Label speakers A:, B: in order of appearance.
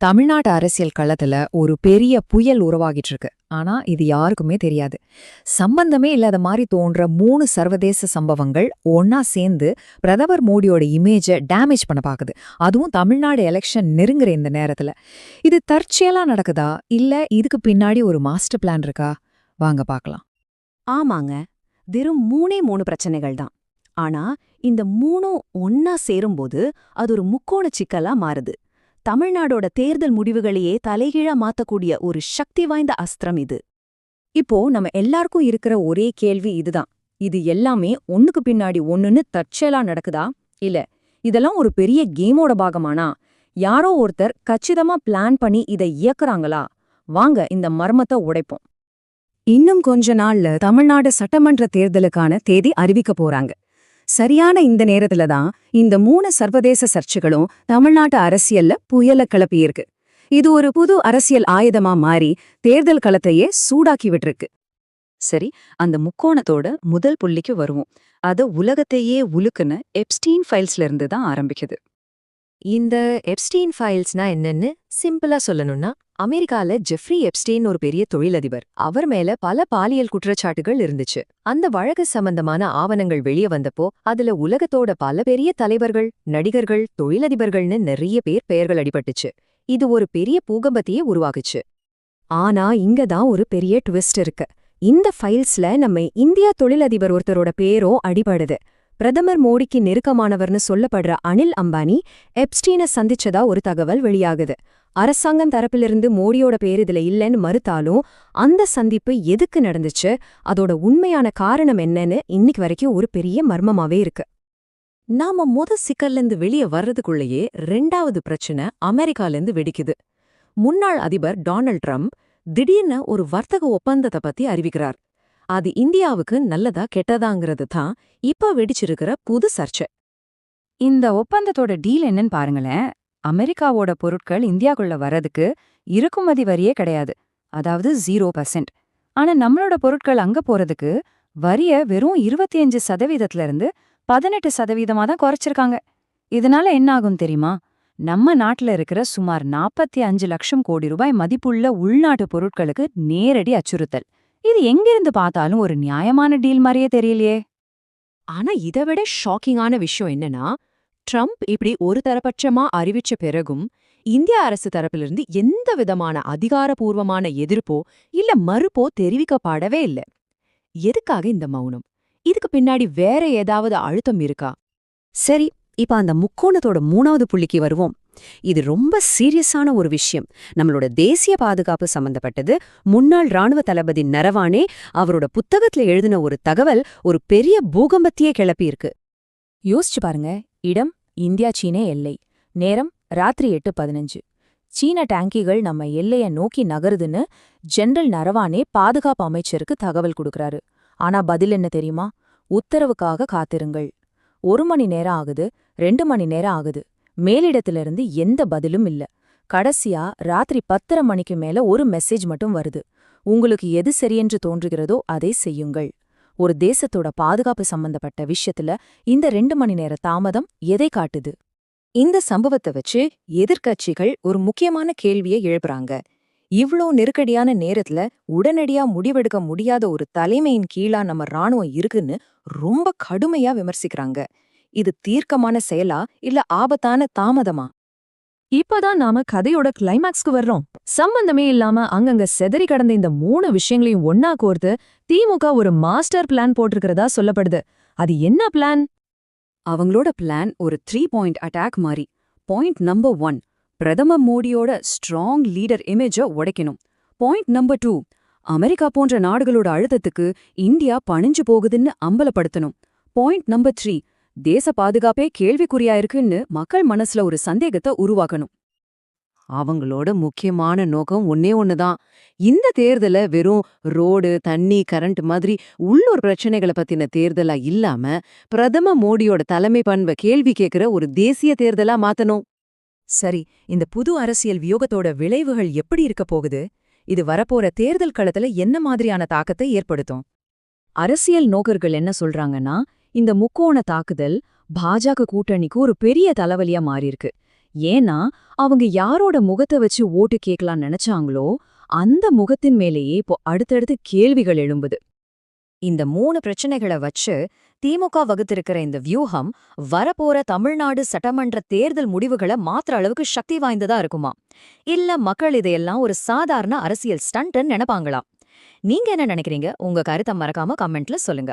A: தமிழ்நாட்டு அரசியல் களத்துல ஒரு பெரிய புயல் உருவாகிட்டு இருக்கு ஆனா இது யாருக்குமே தெரியாது. சம்பந்தமே இல்லாத மாதிரி தோன்ற மூணு சர்வதேச சம்பவங்கள் ஒன்னா சேர்ந்து பிரதமர் மோடியோட இமேஜை டேமேஜ் பண்ண பாக்குது. அதுவும் தமிழ்நாடு எலெக்ஷன் நெருங்குற இந்த நேரத்துல. இது தற்செயலா நடக்குதா? இல்ல இதுக்கு பின்னாடி ஒரு மாஸ்டர் பிளான் இருக்கா? வாங்க பார்க்கலாம்
B: ஆமாங்க. வெறும் மூணே மூணு பிரச்சனைகள் தான். ஆனா இந்த மூணும் ஒன்னா சேரும்போது அது ஒரு முக்கோண சிக்கலா மாறுது. தமிழ்நாடோட தேர்தல் முடிவுகளையே தலைகீழா மாத்தக்கூடிய ஒரு சக்தி வாய்ந்த அஸ்திரம் இது.
C: இப்போ நம்ம எல்லாருக்கும் இருக்கிற ஒரே கேள்வி இதுதான். இது எல்லாமே ஒண்ணுக்கு பின்னாடி ஒண்ணுன்னு தற்செயலா நடக்குதா? இல்ல இதெல்லாம் ஒரு பெரிய கேமோட பாகமானா? யாரோ ஒருத்தர் கச்சிதமா பிளான் பண்ணி இதை இயக்குறாங்களா? வாங்க இந்த மர்மத்தை உடைப்போம். இன்னும் கொஞ்ச நாள்ல தமிழ்நாடு சட்டமன்ற தேர்தலுக்கான தேதி அறிவிக்க போறாங்க. சரியான இந்த நேரத்துல தான் இந்த மூணு சர்வதேச சர்ச்சைகளும் தமிழ்நாட்டு அரசியல்ல புயல கிளப்பியிருக்கு இது ஒரு புது அரசியல் ஆயுதமா மாறி தேர்தல் களத்தையே சூடாக்கி விட்டுருக்கு. சரி அந்த முக்கோணத்தோட முதல் புள்ளிக்கு வருவோம். அது உலகத்தையே உலுக்குன்னு எப்ஸ்டீன் ஃபைல்ஸ்ல இருந்து தான் ஆரம்பிக்குது.
A: இந்த எப்ஸ்டீன் ஃபைல்ஸ்னா என்னன்னு சிம்பிளா சொல்லணும்னா அமெரிக்கால ஜெஃப்ரி எப்ஸ்டீன் ஒரு பெரிய தொழிலதிபர். அவர் மேல பல பாலியல் குற்றச்சாட்டுகள் இருந்துச்சு. அந்த வழக்கு சம்பந்தமான ஆவணங்கள் வெளிய வந்தப்போ அதுல உலகத்தோட பல பெரிய தலைவர்கள் நடிகர்கள் தொழிலதிபர்கள்னு நிறைய பேர் பெயர்கள் அடிபட்டுச்சு. இது ஒரு பெரிய பூகம்பத்தையே உருவாக்குச்சு.
C: ஆனா இங்க தான் ஒரு பெரிய ட்விஸ்ட் இருக்கு. இந்த ஃபைல்ஸ்ல நம்ம இந்தியா தொழிலதிபர் ஒருத்தரோட பேரோ அடிபடுது. பிரதமர் மோடிக்கு நெருக்கமானவர்னு சொல்லப்படுற அனில் அம்பானி எப்ஸ்டீனை சந்திச்சதா ஒரு தகவல் வெளியாகுது. அரசாங்கம் தரப்பிலிருந்து மோடியோட பேர் இதுல இல்லைன்னு மறுத்தாலும் அந்த சந்திப்பு எதுக்கு நடந்துச்சு? அதோட உண்மையான காரணம் என்னன்னு இன்னைக்கு வரைக்கும் ஒரு பெரிய மர்மமாவே இருக்கு.
B: நாம மொத சிக்கல்லேருந்து வெளியே வர்றதுக்குள்ளேயே ரெண்டாவது பிரச்சனை அமெரிக்காலேருந்து வெடிக்குது. முன்னாள் அதிபர் டொனால்ட் ட்ரம்ப் திடீர்னு ஒரு வர்த்தக ஒப்பந்தத்தை பத்தி அறிவிக்கிறார். அது இந்தியாவுக்கு நல்லதா கெட்டதாங்கிறது தான் இப்ப வெடிச்சிருக்கிற புது சர்ச்சை.
C: இந்த ஒப்பந்தத்தோட டீல் என்னன்னு பாருங்களேன். அமெரிக்காவோட பொருட்கள் இந்தியாக்குள்ள வர்றதுக்கு இறக்குமதி வரியே கிடையாது. அதாவது ஜீரோ பர்சன்ட் ஆனா நம்மளோட பொருட்கள் அங்க போறதுக்கு வரிய வெறும் இருபத்தி அஞ்சு சதவீதத்துல இருந்து பதினெட்டு சதவீதமா தான் குறைச்சிருக்காங்க. இதனால என்ன ஆகும் தெரியுமா? நம்ம நாட்டுல இருக்கிற சுமார் நாற்பத்தி அஞ்சு லட்சம் கோடி ரூபாய் மதிப்புள்ள உள்நாட்டு பொருட்களுக்கு நேரடி அச்சுறுத்தல். இது எங்கிருந்து பார்த்தாலும் ஒரு நியாயமான டீல் மாதிரியே தெரியலையே.
B: ஆனா இதை விட ஷாக்கிங்கான விஷயம் என்னன்னா ட்ரம்ப் இப்படி ஒரு தரப்பட்சமா அறிவிச்ச பிறகும் இந்திய அரசு தரப்பிலிருந்து எந்த விதமான அதிகாரபூர்வமான எதிர்ப்போ இல்ல மறுப்போ தெரிவிக்கப்படவே இல்ல. எதுக்காக இந்த மௌனம்? இதுக்கு பின்னாடி வேற ஏதாவது அழுத்தம் இருக்கா?
D: சரி இப்ப அந்த முக்கோணத்தோட மூணாவது புள்ளிக்கு வருவோம். இது ரொம்ப சீரியஸான ஒரு விஷயம். நம்மளோட தேசிய பாதுகாப்பு சம்பந்தப்பட்டது. முன்னாள் ராணுவ தளபதி நரவானே அவரோட புத்தகத்துல எழுதின ஒரு தகவல் ஒரு பெரிய பூகம்பத்தையே கிளப்பியிருக்கு.
C: யோசிச்சு பாருங்க. இடம் இந்தியா சீனே எல்லை. நேரம் ராத்திரி எட்டு பதினஞ்சு. சீன டேங்கிகள் நம்ம எல்லைய நோக்கி நகருதுன்னு ஜெனரல் நரவானே பாதுகாப்பு அமைச்சருக்கு தகவல் கொடுக்கறாரு. ஆனா பதில் என்ன தெரியுமா? உத்தரவுக்காக காத்திருங்கள். ஒரு மணி நேரம் ஆகுது ரெண்டு மணி நேரம் ஆகுது. மேலிடத்திலிருந்து எந்த பதிலும் இல்ல. கடைசியா ராத்திரி பத்தரை மணிக்கு மேல ஒரு மெசேஜ் மட்டும் வருது. உங்களுக்கு எது சரியென்று தோன்றுகிறதோ அதை செய்யுங்கள். ஒரு தேசத்தோட பாதுகாப்பு சம்பந்தப்பட்ட விஷயத்துல இந்த ரெண்டு மணி நேர தாமதம் எதை காட்டுது?
A: இந்த சம்பவத்தை வச்சு எதிர்க்கட்சிகள் ஒரு முக்கியமான கேள்வியை எழுப்புறாங்க. இவ்ளோ நெருக்கடியான நேரத்துல உடனடியா முடிவெடுக்க முடியாத ஒரு தலைமையின் கீழா நம்ம ராணுவம் இருக்குன்னு ரொம்ப கடுமையா விமர்சிக்கிறாங்க. இது தீர்க்கமான செயலா இல்ல ஆபத்தான தாமதமா?
C: இப்பதான் நாம கதையோட கிளைமாக்ஸ்க்கு வர்றோம். சம்பந்தமே இல்லாம அங்கங்க செதறி கடந்த இந்த மூணு விஷயங்களையும் ஒன்னா கோர்த்து திமுக ஒரு மாஸ்டர் பிளான் போட்டிருக்கிறதா சொல்லப்படுது. அது என்ன பிளான்
D: அவங்களோட பிளான் ஒரு த்ரீ பாயிண்ட் அட்டாக் மாதிரி பாயிண்ட் நம்பர் ஒன் பிரதமர் மோடியோட ஸ்ட்ராங் லீடர் இமேஜ உடைக்கணும். பாயிண்ட் நம்பர் டூ அமெரிக்கா போன்ற நாடுகளோட அழுத்தத்துக்கு இந்தியா பணிஞ்சு போகுதுன்னு அம்பலப்படுத்தணும். பாயிண்ட் நம்பர் த்ரீ தேச பாதுகாப்பே கேள்விக்குறியா இருக்குன்னு மக்கள் மனசுல ஒரு சந்தேகத்தை உருவாக்கணும். அவங்களோட முக்கியமான நோக்கம் ஒன்னே ஒண்ணுதான். இந்த தேர்தல வெறும் ரோடு தண்ணி கரண்ட் மாதிரி உள்ளூர் பிரச்சனைகளை பத்தின தேர்தலா இல்லாம பிரதம மோடியோட தலைமை பண்பை கேள்வி கேட்கிற ஒரு தேசிய தேர்தலா மாத்தணும்.
A: சரி இந்த புது அரசியல் வியோகத்தோட விளைவுகள் எப்படி இருக்க போகுது? இது வரப்போற தேர்தல் களத்துல என்ன மாதிரியான தாக்கத்தை ஏற்படுத்தும்?
C: அரசியல் நோக்கர்கள் என்ன சொல்றாங்கன்னா இந்த முக்கோண தாக்குதல் பாஜக கூட்டணிக்கு ஒரு பெரிய தலைவலியா மாறியிருக்கு.
E: ஏன்னா அவங்க யாரோட முகத்தை வச்சு ஓட்டு கேட்கலான்னு நினைச்சாங்களோ அந்த முகத்தின் மேலேயே இப்போ அடுத்தடுத்து கேள்விகள் எழும்புது.
C: இந்த மூணு பிரச்சனைகளை வச்சு திமுக வகுத்திருக்கிற இந்த வியூகம் வரப்போற தமிழ்நாடு சட்டமன்ற தேர்தல் முடிவுகளை மாத்திர அளவுக்கு சக்தி வாய்ந்ததா இருக்குமா? இல்ல மக்கள் இதையெல்லாம் ஒரு சாதாரண அரசியல் ஸ்டண்ட்னு நினைப்பாங்களா? நீங்க என்ன நினைக்கிறீங்க? உங்க கருத்தை மறக்காம கமெண்ட்ல சொல்லுங்க.